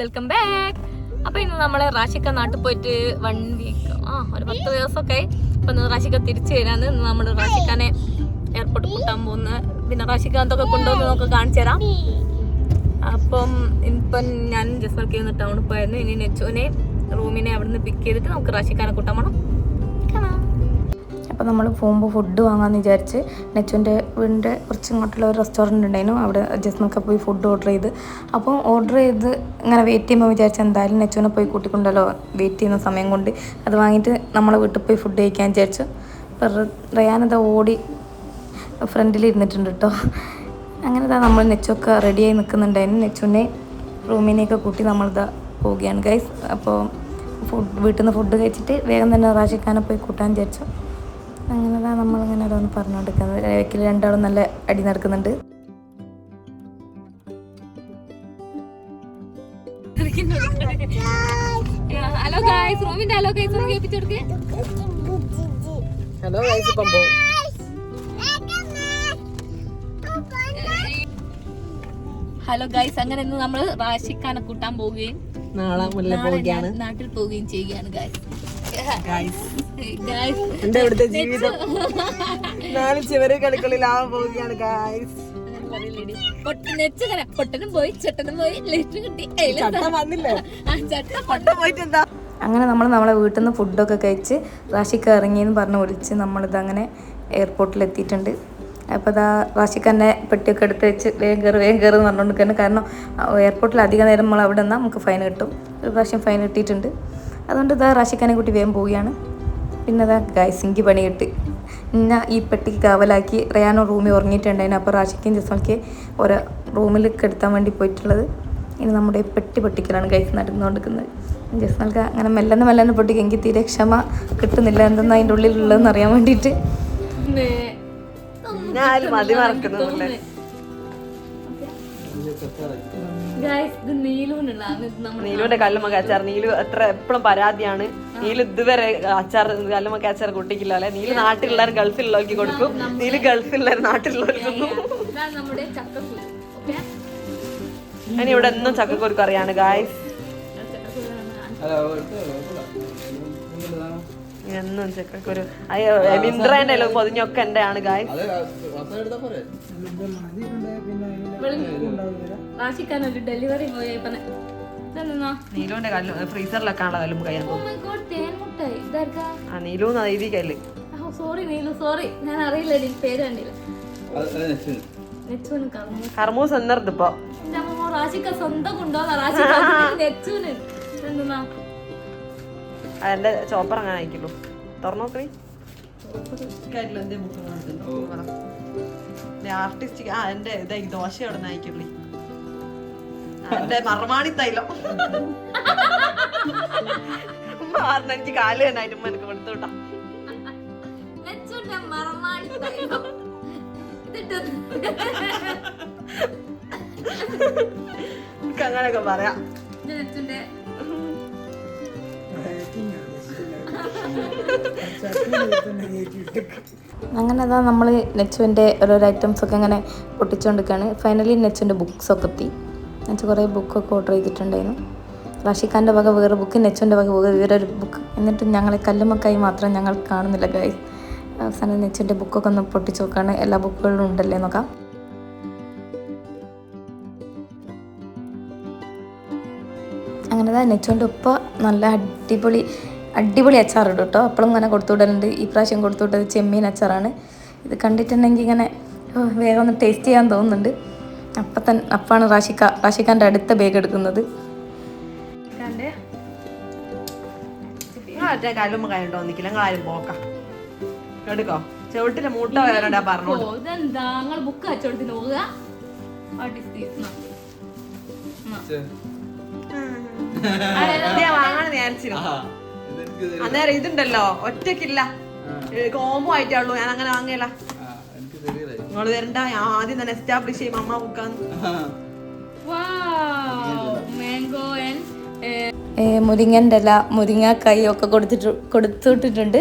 Welcome back അപ്പൊ ഇന്ന് നമ്മൾ റാഷിക്ക നാട്ടിൽ പോയിട്ട് വൺ വീക്ക് ആ ഒരു പത്ത് ദിവസമൊക്കെ അപ്പൊ ഇന്ന് റാഷിക്ക തിരിച്ചു വരാന്ന് ഇന്ന് നമ്മൾ റാഷിക്കാനെ എയർപോർട്ടിൽ കൂട്ടാൻ പോകുന്ന. പിന്നെ റാഷിക്ക എന്തൊക്കെ കൊണ്ടുവന്ന് നമുക്ക് കാണിച്ചു തരാം. അപ്പം ഇപ്പം ഞാൻ ജസ്മൽക്ക് ഒന്ന് ടൗണിൽ പോയായിരുന്നു ഇനി നെച്ചോനെ റൂമിനെ അവിടുന്ന് പിക്ക് ചെയ്തിട്ട് നമുക്ക് റാഷിക്കാനെ കൂട്ടാൻ പോകണം കാണാം അപ്പോൾ നമ്മൾ പോകുമ്പോൾ ഫുഡ് വാങ്ങാമെന്ന് വിചാരിച്ച് നെച്ചുവിന്റെ വീടിന്റെ കുറച്ച് ഇങ്ങോട്ടുള്ള ഒരു റെസ്റ്റോറന്റ് ഉണ്ടായിരുന്നു. അവിടെ ജസ്മൊക്കെ പോയി ഫുഡ് ഓർഡർ ചെയ്ത്. അപ്പോൾ ഓർഡർ ചെയ്ത് ഇങ്ങനെ വെയിറ്റ് ചെയ്യുമ്പോൾ വിചാരിച്ച് എന്തായാലും നെച്ചുവിനെ പോയി കൂട്ടിക്കൊണ്ടല്ലോ വെയിറ്റ് ചെയ്യുന്ന സമയം കൊണ്ട് അത് വാങ്ങിയിട്ട് നമ്മളെ വീട്ടിൽ പോയി ഫുഡ് കഴിക്കാൻ വിചാരിച്ചു. റയാനത് ഓടി ഫ്രണ്ടിൽ ഇരുന്നിട്ടുണ്ട് കേട്ടോ അങ്ങനെ ഇതാ നമ്മൾ നെച്ചൊക്കെ റെഡിയായി നിൽക്കുന്നുണ്ടായിരുന്നു നെച്ചുവിനെ റൂമിനെയൊക്കെ കൂട്ടി നമ്മളിതാ പോവുകയാണ് ഗൈസ് അപ്പോൾ ഫുഡ് വീട്ടിൽ നിന്ന് ഫുഡ് കഴിച്ചിട്ട് വേഗം തന്നെ റാഷിക്കാനെ പോയി കൂട്ടാൻ വിചാരിച്ചു. അങ്ങനെതാ നമ്മളിങ്ങനെ ഓരോന്ന് പറഞ്ഞുകൊണ്ടിരിക്കുന്നത്. ഇടയ്ക്ക് രണ്ടാളും നല്ല അടി നടക്കുന്നുണ്ട്. ഹലോ ഗായ്സ് റൂമിന്റെ ഹലോ ഗായ്സ് ഒന്ന് കേൾപ്പിച്ചു കൊടുക്ക്. ഹലോ ഗൈസ് ഇപ്പം പോകും ഹലോ ഗൈസ് അങ്ങനെ ഇന്ന് നമ്മൾ റാഷിക്കാനെ കൂട്ടാൻ പോവുകയും നാളെ മുല്ല പോവുകയാണ്. നാട്ടിൽ പോവുകയും ചെയ്യുകയാണ് ഗൈസ് എന്റെ ഇവിടുത്തെ ജീവിതം. നാല് ചിവര് ആവാൻ പോവുകയാണ് പൊട്ടനും പോയി ചട്ടനും പോയി കിട്ടി. വന്നില്ലേ? പൊട്ട അങ്ങനെ നമ്മൾ നമ്മളെ വീട്ടിൽ നിന്ന് ഫുഡൊക്കെ കഴിച്ച് ഇറങ്ങി എന്ന് പറഞ്ഞ് വിളിച്ച് നമ്മളിത് അങ്ങനെ എയർപോർട്ടിൽ എത്തിയിട്ടുണ്ട് അപ്പോൾ അതാ റാഷിക്ക് തന്നെ പെട്ടിയൊക്കെ എടുത്ത് വെച്ച് വേഗം കയറി വേഗം കയറി എന്ന് പറഞ്ഞുകൊണ്ട് കാരണം എയർപോർട്ടിൽ അധിക നേരം നമ്മൾ അവിടെ നിന്നാൽ നമുക്ക് ഫൈൻ കിട്ടും. ഒരു പ്രാവശ്യം ഫൈൻ കിട്ടിയിട്ടുണ്ട്. അതുകൊണ്ട് ഇതാ റാഷിക്കാനെ കൂട്ടി വേഗം പോവുകയാണ്. പിന്നെ അതാ ഗൈസിങ്കി പണിയിട്ട്. ഇന്ന ഞാൻ ഈ പെട്ടിക്ക് കാവലാക്കി റയാനോ റൂമിൽ ഉറങ്ങിയിട്ടുണ്ടായിരുന്നു. അപ്പോൾ റാഷിക്കും ജസ്മൽക്ക് ഓരോ റൂമിൽ കെടുത്താൻ വേണ്ടി പോയിട്ടുള്ളത് ഇനി നമ്മുടെ ഈ പെട്ടി പൊട്ടിക്കലാണ് ഗൈസ് നടന്നുകൊണ്ടിരിക്കുന്നത്. ജസ്മൽക്ക് അങ്ങനെ മെല്ലന്ന് മെല്ലന്ന് പൊട്ടിക്കും. എനിക്ക് തീരെ ക്ഷമ കിട്ടുന്നില്ല. എന്തെന്ന് അതിന്റെ ഉള്ളിലുള്ളതെന്ന് അറിയാൻ വേണ്ടിയിട്ട്. ഞാൻ മതി മറക്കുന്നില്ലേ നീലുവിന്റെ കല്ലുമ്മ അച്ചാർ. നീലു എത്ര എപ്പോഴും പരാതിയാണ്. നീലു ഇതുവരെ അച്ചാർ കല്ലുമ്മ അച്ചാർ കൂട്ടിക്കില്ല അല്ലെ? നീലു നാട്ടിലുള്ളവർ ഗൾഫിലുള്ളവർക്ക് കൊടുക്കും. നീലു ഗൾഫിലുള്ളവർ നാട്ടിലുള്ളവർക്ക് ഇതാണ് നമ്മുടെ ചക്കക്കുരു. ഓക്കെ? ഞാൻ ഇവിടെ എന്നും ചക്കക്കുരുക്ക് അറിയാണ് ഗായ്സ് എന്നും ചക്കക്കുരു. അയ്യോ മിന്ത്രേന്റെ പൊതിഞ്ഞൊക്കെ എന്റെ ആണ് ഗായ്സ് റാഷിക്കാനൊരു ഡെലിവറി ഇതെന്നാ നീലുവിന്റെ കല്ല് ഫ്രീസറിലൊക്കെ ആണല്ലോ കല്ലുമ്പ് കയ്യാൻ ഇതാർക്കാ? ആ നീലു എഴുതി കല്ല്. സോറി നീലു സോറി ഞാൻ അറിയില്ല പേര് കണ്ടില്ല. കർമൂസ് ഇപ്പൊ. റാശിക്ക സ്വന്തം കൊണ്ടുപോകാ അതെന്റെ ചോപ്പർ അങ്ങനെ അയക്കുള്ളൂ. തുറന്നു നോക്കണി ആർട്ടിസ്റ്റിക് ആ എന്റെ ഇതായി ദോശ അവിടെ നയിക്കുള്ളി എന്റെ മറമാണി തൈലം. ഉമ്മ പറഞ്ഞ എനിക്ക് കാൽ തന്നായിട്ട് ഉമ്മ എനിക്ക് കൊടുത്തു വിട്ടാ. തൈലം. ഇതിട്ട് എനിക്ക് അങ്ങനെയൊക്കെ പറയാം. അങ്ങനെ അതാ നമ്മൾ നെച്ചുവിന്റെ ഓരോരോ ഐറ്റംസ് ഒക്കെ ഇങ്ങനെ പൊട്ടിച്ചുകൊണ്ടിരിക്കുകയാണ് ഫൈനലി നെച്ചുവിന്റെ ബുക്സൊക്കെ എത്തി. നെച്ച് കുറേ ബുക്കൊക്കെ ഓർഡർ ചെയ്തിട്ടുണ്ടായിരുന്നു. റാഷിഖാന്റെ വക വേറെ ബുക്ക് നെച്ചുവിന്റെ വക വേറെ വേറൊരു ബുക്ക് എന്നിട്ട് ഞങ്ങളെ കല്ലുമക്കായി മാത്രം ഞങ്ങൾ കാണുന്നില്ല ഗായ് അവസാനം നെച്ചുവിന്റെ ബുക്കൊക്കെ ഒന്ന് പൊട്ടിച്ചു നോക്കുകയാണ് എല്ലാ ബുക്കുകളും ഉണ്ടല്ലേ നോക്കാം അങ്ങനെ തന്നെ നെച്ചുവിന്റെ ഉപ്പ നല്ല അടിപൊളി അടിപൊളി അച്ചാർ ഇടും കേട്ടോ. അപ്പോഴും ഇങ്ങനെ കൊടുത്തു വിടലുണ്ട് ഈ പ്രാവശ്യം കൊടുത്തു വിട്ടത് ചെമ്മീൻ അച്ചാറാണ്. ഇത് കണ്ടിട്ടുണ്ടെങ്കിൽ ഇങ്ങനെ വേഗം ഒന്ന് ടേസ്റ്റ് ചെയ്യാൻ തോന്നുന്നുണ്ട്. അപ്പം തന്നെ അപ്പാണ് റാഷിക്ക റാഷിക്കാന്റെ അടുത്ത ബാഗ് എടുക്കുന്നത്. കണ്ടേ മറ്റേ കല്ലുമ്മ കൈണ്ടോ നിക്കില്ല നിങ്ങൾ ആരും പോക്കാം. എടുക്കോ? ചെവിട്ടിലെ മൂട്ട വരാണ്ടാ പറഞ്ഞോളൂ ഓ ഇതെന്താ? നിങ്ങൾ ബുക്ക് കച്ചവടത്തിന് വാങ്ങാൻ വിചാരിച്ചിരുന്നു. അന്നേരം ഇതുണ്ടല്ലോ ഒറ്റക്കില്ല കോമോ ആയിട്ടാണല്ലോ ഞാൻ അങ്ങനെ വാങ്ങിയല്ല നിങ്ങൾ വരണ്ട ഞാൻ ആദ്യം തന്നെ എസ്റ്റാബ്ലിഷ് ചെയ്യും അമ്മ ബുക്കാന്ന്. Wow. Mango and eh, ഏ, മുരിങ്ങന്റെ ഇല മുരിങ്ങക്കായി ഒക്കെ കൊടുത്തിട്ട് കൊടുത്തുവിട്ടിട്ടുണ്ട്.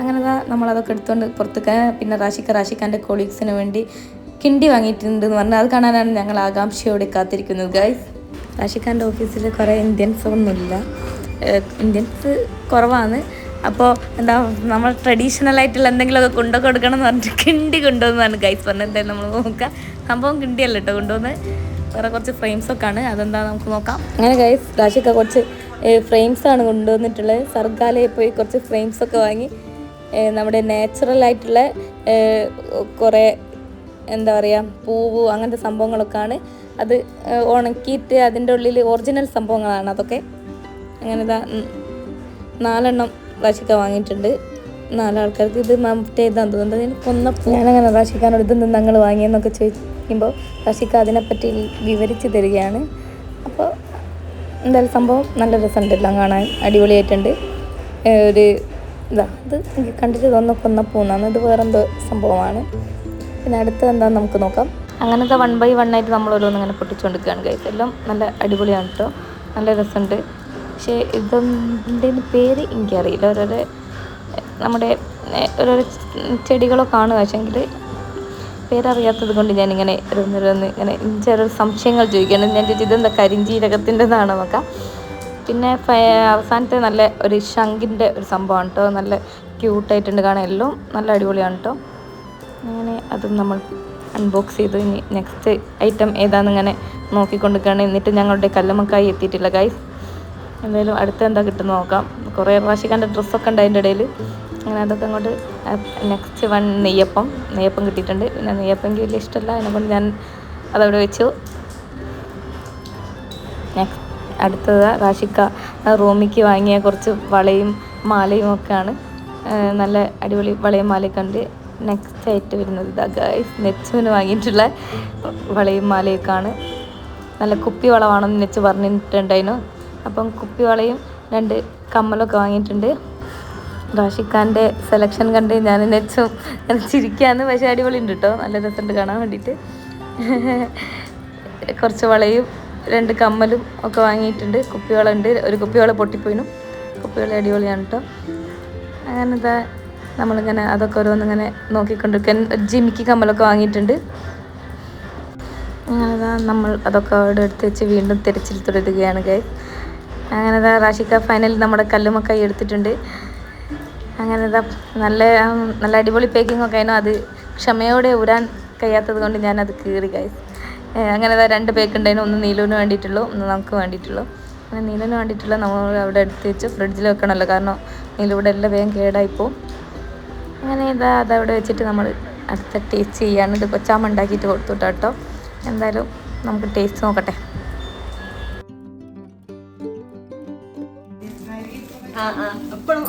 അങ്ങനെ ദാ നമ്മളതൊക്കെ എടുത്തുകൊണ്ട് പുറത്തേക്ക് പിന്നെ റാഷിക്ക റാഷിക്കാന്റെ കൊളീഗ്സിന് വേണ്ടി കിണ്ടി വാങ്ങിയിട്ടുണ്ട് എന്ന് പറഞ്ഞാൽ അത് കാണാനാണ് ഞങ്ങൾ ആകാംക്ഷയോടെ കാത്തിരിക്കുന്നത് ഗൈസ് റാഷിക്കാന്റെ ഓഫീസിൽ കുറേ ഇന്ത്യൻസ് ഒന്നുമില്ല. ഇന്ത്യൻസ് കുറവാണ്. അപ്പോൾ എന്താ നമ്മൾ ട്രഡീഷണൽ ആയിട്ടുള്ള എന്തെങ്കിലുമൊക്കെ കൊണ്ടു കൊടുക്കണം എന്ന് പറഞ്ഞിട്ട് കിണ്ടി കൊണ്ടുവന്നാണ് ഗൈസ് പറഞ്ഞത് നമ്മൾ നോക്കാം. സംഭവം കിണ്ടിയല്ല കേട്ടോ കൊണ്ടുവന്ന്? വേറെ കുറച്ച് ഫ്രെയിംസ് ഒക്കെ ആണ്. അതെന്താ നമുക്ക് നോക്കാം. അങ്ങനെ ഗൈസ് റാഷിക്ക കുറച്ച് ഫ്രെയിംസാണ് കൊണ്ടുവന്നിട്ടുള്ളത്. സർഗാലയിൽ പോയി കുറച്ച് ഫ്രെയിംസ് ഒക്കെ വാങ്ങി നമ്മുടെ നാച്ചുറൽ ആയിട്ടുള്ള കുറേ എന്താ പറയുക പൂവ് അങ്ങനത്തെ സംഭവങ്ങളൊക്കെയാണ്. അത് ഉണക്കിയിട്ട് അതിന്റെ ഉള്ളിൽ ഒറിജിനൽ സംഭവങ്ങളാണ് അതൊക്കെ. അങ്ങനെ ഇതാ നാലെണ്ണം റാഷിക്ക വാങ്ങിയിട്ടുണ്ട്. നാലാൾക്കാർക്ക് ഇത് മറ്റേതാന്ന് തോന്നുന്നത് അതിന് കൊന്നപ്പോൾ ഞാനങ്ങനെ റാഷിക്കാനോട് ഇത് ഞങ്ങൾ വാങ്ങിയെന്നൊക്കെ ചോദിക്കുമ്പോൾ റാഷിക്ക അതിനെപ്പറ്റി വിവരിച്ച് തരികയാണ്. അപ്പോൾ എന്തായാലും സംഭവം നല്ല രസമുണ്ട് എല്ലാം കാണാൻ. അടിപൊളിയായിട്ടുണ്ട്. ഒരു ഇതാ ഇത് എനിക്ക് കണ്ടിട്ട് കൊന്ന കൊന്നപ്പൂന്നാണ് ഇത് വേറെന്തോ സംഭവമാണ്. പിന്നെ അടുത്തത് എന്താണെന്ന് നമുക്ക് നോക്കാം. അങ്ങനത്തെ വൺ ബൈ വൺ ആയിട്ട് നമ്മൾ ഓരോന്ന് ഇങ്ങനെ പൊട്ടിച്ചുകൊണ്ടിരിക്കുകയാണ് കഴിച്ചെല്ലാം എല്ലാം നല്ല അടിപൊളിയാണ് കേട്ടോ നല്ല രസമുണ്ട്. പക്ഷേ ഇതിന്റെ പേര് എനിക്കറിയില്ല. ഓരോരോ നമ്മുടെ ഓരോരോ ചെടികളോ കാണുക പക്ഷേങ്കിൽ പേരറിയാത്തത് കൊണ്ട് ഞാനിങ്ങനെ ഓരോന്നോരോന്ന് ഇങ്ങനെ ചെറിയ സംശയങ്ങൾ ചോദിക്കുകയാണ്. ഞാൻ ചോദിച്ചത് ഇതെന്താ കരിഞ്ചീരകത്തിന്റെതാണോ നോക്കാം പിന്നെ അവസാനത്തെ നല്ല ഒരു ശംഖിന്റെ ഒരു സംഭവമാണ് കേട്ടോ നല്ല ക്യൂട്ടായിട്ടുണ്ട് കാണാൻ. എല്ലാം നല്ല അടിപൊളിയാണ് കേട്ടോ അങ്ങനെ അതും നമ്മൾ അൺബോക്സ് ചെയ്തു. ഇനി നെക്സ്റ്റ് ഐറ്റം ഏതാണെന്ന് ഇങ്ങനെ നോക്കിക്കൊണ്ടിരിക്കുകയാണ്. എന്നിട്ട് ഞങ്ങളുടെ കല്ലുമക്കായി എത്തിയിട്ടില്ല ഗൈസ് എന്തായാലും അടുത്ത എന്താ കിട്ടുന്ന നോക്കാം. കുറേ പ്രാവശ്യം കണ്ട ഡ്രസ്സൊക്കെ ഉണ്ട് അതിന്റെ ഇടയിൽ. അങ്ങനെ അതൊക്കെ അങ്ങോട്ട് നെക്സ്റ്റ് വൺ നെയ്യപ്പം. നെയ്യപ്പം കിട്ടിയിട്ടുണ്ട്. പിന്നെ നെയ്യപ്പം എനിക്ക് വലിയ ഇഷ്ടമല്ല. അതിനെക്കൊണ്ട് ഞാൻ അതവിടെ വെച്ചു. നെക്സ്റ്റ് അടുത്തത് റാഷിക്ക. റൂമിക്ക് വാങ്ങിയ കുറച്ച് വളയും മാലയും ഒക്കെയാണ്. നല്ല അടിപൊളി വളയും മാലയൊക്കെ ഉണ്ട്. നെക്സ്റ്റ് ആയിട്ട് വരുന്നത് ഇതാ ഗൈസ് നെച്ചുവിന് വാങ്ങിയിട്ടുള്ള വളയും മാലയൊക്കെയാണ്. നല്ല കുപ്പി വളമാണെന്ന് നെച്ച് പറഞ്ഞിട്ടുണ്ടായിരുന്നു. അപ്പം കുപ്പിവളയും രണ്ട് കമ്മലൊക്കെ വാങ്ങിയിട്ടുണ്ട്. റാഷിഖാന്റെ സെലക്ഷൻ കണ്ട് ഞാൻ നെച്ചും ചിരിക്കാന്ന് പക്ഷേ അടിപൊളി ഉണ്ട് കേട്ടോ നല്ല രസമുണ്ട് കാണാൻ വേണ്ടിയിട്ട് കുറച്ച് വളയും രണ്ട് കമ്മലും ഒക്കെ വാങ്ങിയിട്ടുണ്ട്. കുപ്പിവള ഉണ്ട് ഒരു കുപ്പിവള പൊട്ടിപ്പോയിനു. കുപ്പിവള അടിപൊളിയാണ് കേട്ടോ അങ്ങനെ എന്താ നമ്മളിങ്ങനെ അതൊക്കെ ഓരോന്ന് ഓരോന്നിങ്ങനെ നോക്കിക്കൊണ്ടിരിക്കാൻ. ജിമിക്ക് കമ്മലൊക്കെ വാങ്ങിയിട്ടുണ്ട്. അങ്ങനെ നമ്മൾ അതൊക്കെ അവിടെ എടുത്ത് വെച്ച് വീണ്ടും തിരച്ചിൽ തുടരുകയാണ് ഗൈ അങ്ങനെ ഇതാ റാഷിക്ക ഫൈനൽ നമ്മുടെ കല്ലുമക്കായി എടുത്തിട്ടുണ്ട്. അങ്ങനെ ഇതാ നല്ല നല്ല അടിപൊളി പേക്കിംഗ് ഒക്കെ ആയിരുന്നു. അത് ക്ഷമയോടെ ഊരാൻ കഴിയാത്തത് കൊണ്ട് ഞാനത് കീറി കായ് അങ്ങനെ ഇതാ രണ്ട് പേക്ക് ഉണ്ടായിരുന്നു. ഒന്ന് നീലുവിന് വേണ്ടിയിട്ടുള്ളൂ ഒന്ന് നമുക്ക് വേണ്ടിയിട്ടുള്ളൂ. അങ്ങനെ നീലുവിന് വേണ്ടിയിട്ടുള്ള നമ്മൾ അവിടെ എടുത്ത് വെച്ച് ഫ്രിഡ്ജിൽ വെക്കണമല്ലോ. കാരണം നീലുവിടെ എല്ലാം വേഗം കേടായിപ്പോവും അങ്ങനെ ഇതാ അതവിടെ വെച്ചിട്ട് നമ്മൾ അടുത്ത ടേസ്റ്റ് ചെയ്യാണ് ഇത് കൊച്ചാമ്മ ഉണ്ടാക്കിയിട്ട് കൊടുത്തു കേട്ടോ. എന്തായാലും നമുക്ക് ടേസ്റ്റ് നോക്കട്ടെ.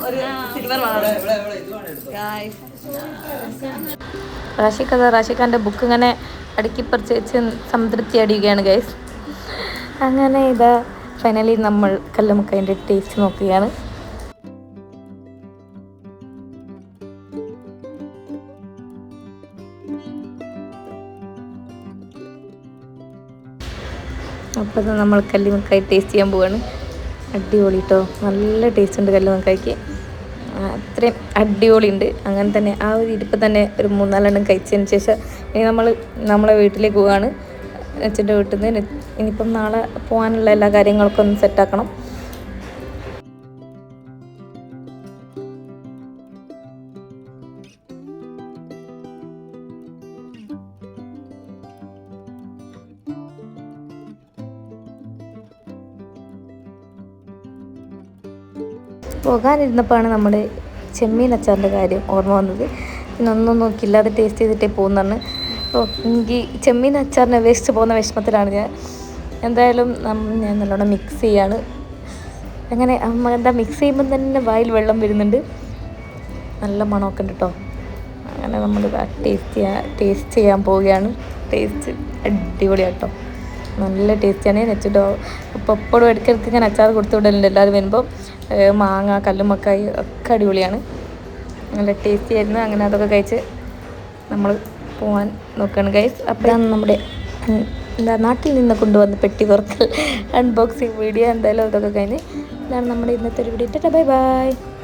ഒരു സിൽവർ റാഷിഖ് റാഷിഖാന്റെ ബുക്ക് ഇങ്ങനെ അടുക്കിപ്പറിച്ച് വെച്ച് സംതൃപ്തി അടിയുകയാണ് ഗൈസ് അങ്ങനെ ഇതാ ഫൈനലി നമ്മൾ കല്ലുമുക്കതിന്റെ ടേസ്റ്റ് നോക്കുകയാണ്. അപ്പോൾ ഇത് നമ്മൾ കല്ലുമുക്കായി ടേസ്റ്റ് ചെയ്യാൻ പോവാണ്. അടിപൊളി കേട്ടോ നല്ല ടേസ്റ്റ് ഉണ്ട് കല്ലുമക്കായ്ക്ക്. അത്രയും അടിപൊളി ഉണ്ട് അങ്ങനെ തന്നെ ആ ഒരു ഇരിപ്പ് തന്നെ ഒരു മൂന്നാലെണ്ണം കഴിച്ചതിന് ശേഷം ഇനി നമ്മൾ നമ്മളെ വീട്ടിലേക്ക് പോവുകയാണ് അച്ഛന്റെ വീട്ടിൽ നിന്ന് ഇനിയിപ്പം നാളെ പോകാനുള്ള എല്ലാ കാര്യങ്ങൾക്കും ഒന്ന് സെറ്റാക്കണം പോകാനിരുന്നപ്പോഴാണ് നമ്മുടെ ചെമ്മീൻ അച്ചാറിന്റെ കാര്യം ഓർമ്മ വന്നത്. പിന്നെ ഒന്നും നോക്കില്ല അത് ടേസ്റ്റ് ചെയ്തിട്ടേ പോകുന്നതാണ്. അപ്പോൾ എനിക്ക് ചെമ്മീൻ അച്ചാറിനെ വേസ്റ്റ് പോകുന്ന വിഷമത്തിലാണ് ഞാൻ. എന്തായാലും ഞാൻ നല്ലോണം മിക്സ് ചെയ്യാണ്. അങ്ങനെ അമ്മ എന്താ മിക്സ് ചെയ്യുമ്പോൾ തന്നെ വായിൽ വെള്ളം വരുന്നുണ്ട്. നല്ല മണമൊക്കെ ഉണ്ട് കേട്ടോ അങ്ങനെ നമ്മൾ ടേസ്റ്റ് ചെയ്യാൻ ടേസ്റ്റ് ചെയ്യാൻ പോവുകയാണ്. ടേസ്റ്റ് അടിപൊളിയാട്ടോ നല്ല ടേസ്റ്റിയാണ്. നെച്ചിട്ടോ ഇപ്പോൾ എപ്പോഴും ഇടയ്ക്കിടയ്ക്ക് ഇങ്ങനെ അച്ചാർ കൊടുത്തു വിടലുണ്ട്. എല്ലാവരും വരുമ്പോൾ മാങ്ങ കല്ലുമക്കായി ഒക്കെ അടിപൊളിയാണ്. നല്ല ടേസ്റ്റി ആയിരുന്നു. അങ്ങനെ അതൊക്കെ കഴിച്ച് നമ്മൾ പോകാൻ നോക്കുകയാണ് ഗൈസ് അപ്പോഴാണ് നമ്മുടെ എന്താ നാട്ടിൽ നിന്ന് കൊണ്ടുവന്ന പെട്ടി തുറക്കൽ അൺബോക്സിങ് വീഡിയോ എന്തായാലും അതൊക്കെ കഴിഞ്ഞ് ഇതാണ് നമ്മുടെ ഇന്നത്തെ ഒരു വീഡിയോ ബൈ ബൈ